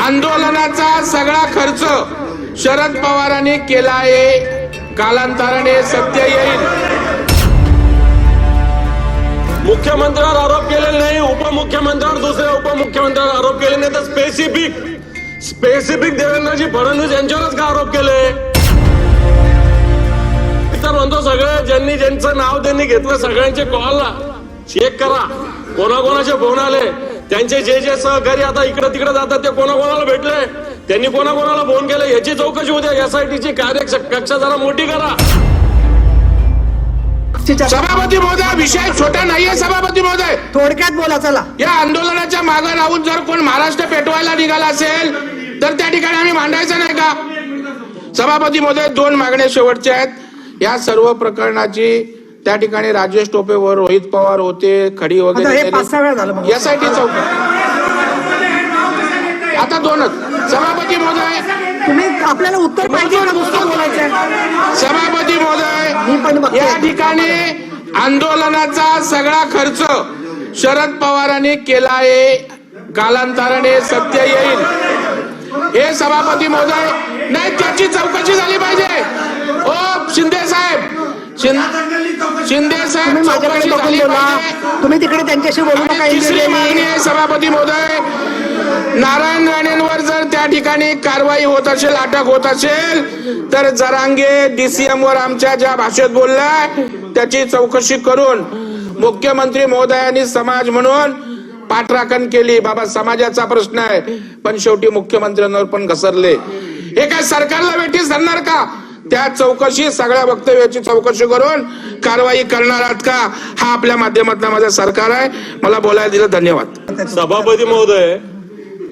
आंदोलनाचा सगळा खर्च शरद पवारांनी केला आहे. कालांतराने सत्य येईल. मुख्यमंत्र्यावर आरोप केलेले नाही उपमुख्यमंत्र्यावर दुसऱ्या उपमुख्यमंत्र्यावर आरोप केले नाही. तर स्पेसिफिक स्पेसिफिक देवेंद्रजी फडणवीस यांच्यावरच का आरोप केले? तर म्हणतो सगळे ज्यांनी ज्यांचं नाव त्यांनी घेतलं सगळ्यांचे कॉल चेक करा. कोणाकोणाचे फोन आले? त्यांचे जे जे सहकारी आता इकडे तिकडे जातात ते कोणाकोणाला भेटले? त्यांनी कोणाकोणाला फोन केले? याची चौकशी होते एसआयटीची कार्य कक्षा जरा मोठी करा. सभापती महोदय विषय छोटा नाहीये सभापती महोदय. थोडक्यात बोला चला. या आंदोलनाच्या मागे राहून जर कोण महाराष्ट्र पेटवायला निघाला असेल तर त्या ठिकाणी आम्ही मांडायचं नाही का? सभापती महोदय दोन मागण्या शेवटच्या आहेत. या सर्व प्रकरणाची त्या ठिकाणी राजेश टोपेवर रोहित पवार होते खडी हे वगैरे. यासाठी चौक आता दोनच. सभापती महोदय. तुम्ही आपल्याला उत्तर सभापती महोदय. या ठिकाणी आंदोलनाचा सगळा खर्च शरद पवारांनी केला आहे. कालांतराने सत्य येईल. हे सभापती महोदय नाही त्याची चौकशी झाली पाहिजे. ओ शिंदे साहेब शिंदे साहेब तुम्ही माझ्याकडे चौकशी बघून झाली बोला. पाहिजे. तुम्ही तिकडे त्यांच्याशी बोलू नका सभापती महोदय नारायण राणेंवर जर त्या ठिकाणी कारवाई होत असेल अटक होत असेल तर जरांगे डीसीएम वर आमच्या ज्या भाषेत बोललाय त्याची चौकशी करून मुख्यमंत्री महोदयांनी समाज म्हणून पाठराखण केली. बाबा समाजाचा प्रश्न आहे पण शेवटी मुख्यमंत्र्यांवर पण घसरले. हे काय सरकारला वेठीस धरणार का? त्या चौकशी सगळ्या वक्तव्याची चौकशी करून कारवाई करणार आहात का हा आपल्या माध्यमातून माझं सरकार आहे. मला बोलायला दिलं धन्यवाद. सभापती महोदय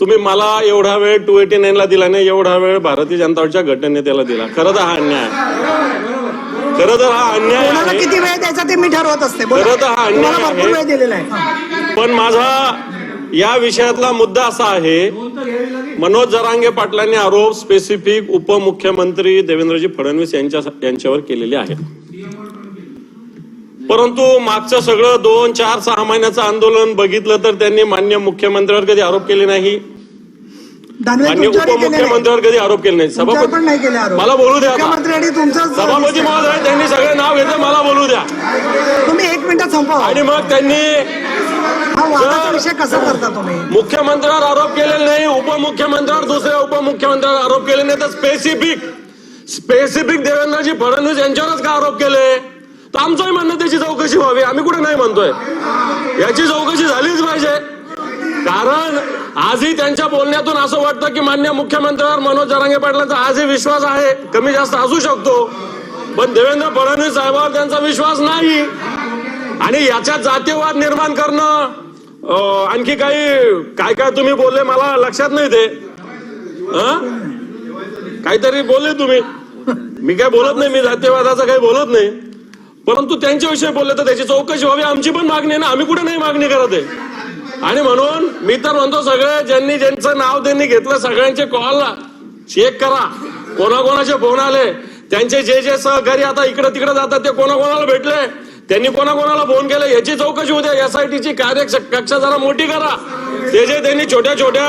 तुम्ही मला एवढा वेळ टू एटी नाईन ला दिला नाही एवढा वेळ भारतीय जनता पार्टीच्या गटनेत्याला दिला. खरं तर हा अन्याय आहे. खरं तर हा अन्याय किती वेळ द्यायचा ते मी ठरवत असते. खरं तर हा अन्याय पण माझा या विषयातला मुद्दा असा आहे मनोज जरांगे पाटलांनी आरोप स्पेसिफिक उपमुख्यमंत्री देवेंद्रजी फडणवीस यांच्या यांच्यावर केलेले आहेत. परंतु मागचं सगळं दोन चार सहा महिन्याचं आंदोलन बघितलं तर त्यांनी मान्य मुख्यमंत्र्यावर कधी आरोप केले नाही. मान्य. उपमुख्यमंत्र्यावर कधी आरोप केले नाही. आरोप. मला बोलू द्या सभापती महोदय त्यांनी सगळे नाव घेतले मला बोलू द्या. तुम्ही एक मिनिटात संपवा आणि मग त्यांनी वादाचा विषय कसा करता तुम्ही? मुख्यमंत्र्यावर आरोप केलेले नाही उपमुख्यमंत्र्यावर दुसऱ्या उपमुख्यमंत्र्यावर आरोप केले नाही तर स्पेसिफिक स्पेसिफिक देवेंद्रजी फडणवीस यांच्यावरच का आरोप केले? तर आमचंही म्हणणं त्याची चौकशी व्हावी. आम्ही कुठे नाही म्हणतोय. याची चौकशी झालीच पाहिजे. कारण आजही त्यांच्या बोलण्यातून असं वाटतं की मान्य मुख्यमंत्र्यावर मनोज जरांगे पाटलांचा आजही विश्वास आहे. कमी जास्त असू शकतो. पण देवेंद्र फडणवीस साहेबांवर त्यांचा विश्वास नाही. आणि याच्यात जातीयवाद निर्माण करणं आणखी काही काय काय तुम्ही बोलले मला लक्षात नाही ते. काहीतरी बोलले तुम्ही. मी काय बोलत नाही मी जातीयवादाचं काही बोलत नाही. परंतु त्यांच्याविषयी बोलले तर त्याची चौकशी व्हावी आमची पण मागणी आहे ना. आम्ही कुठे नाही मागणी करत आहे? आणि म्हणून मी तर म्हणतो सगळे ज्यांनी ज्यांचं नाव त्यांनी घेतलं सगळ्यांचे कॉल चेक करा. कोणाकोणाचे फोन आले त्यांचे जे जे सहकारी आता इकडे तिकडे जातात ते कोणाकोणाला भेटले? त्यांनी कोणाकोणाला फोन केला? याची चौकशी होते एसआयटीची कार्य कक्षा जरा मोठी करा. ते जे त्यांनी छोट्या छोट्या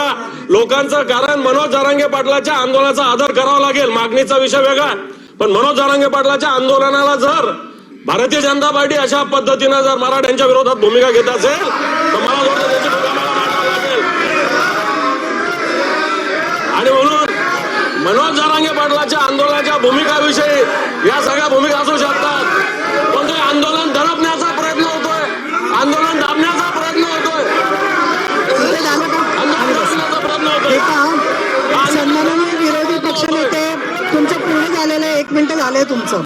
लोकांचं कारण मनोज जरांगे पाटलाच्या आंदोलनाचा आदर करावा लागेल. मागणीचा विषय वेगळा. पण मनोज जरांगे पाटलाच्या आंदोलनाला जर भारतीय जनता पार्टी अशा पद्धतीनं जर मराठ्यांच्या विरोधात भूमिका घेत असेल तर मला लागेल. आणि म्हणून मनोज जरांगे पाटलाच्या आंदोलनाच्या भूमिकाविषयी या सगळ्या भूमिका असू शकतात. एक मिनिट झालंय तुमचं.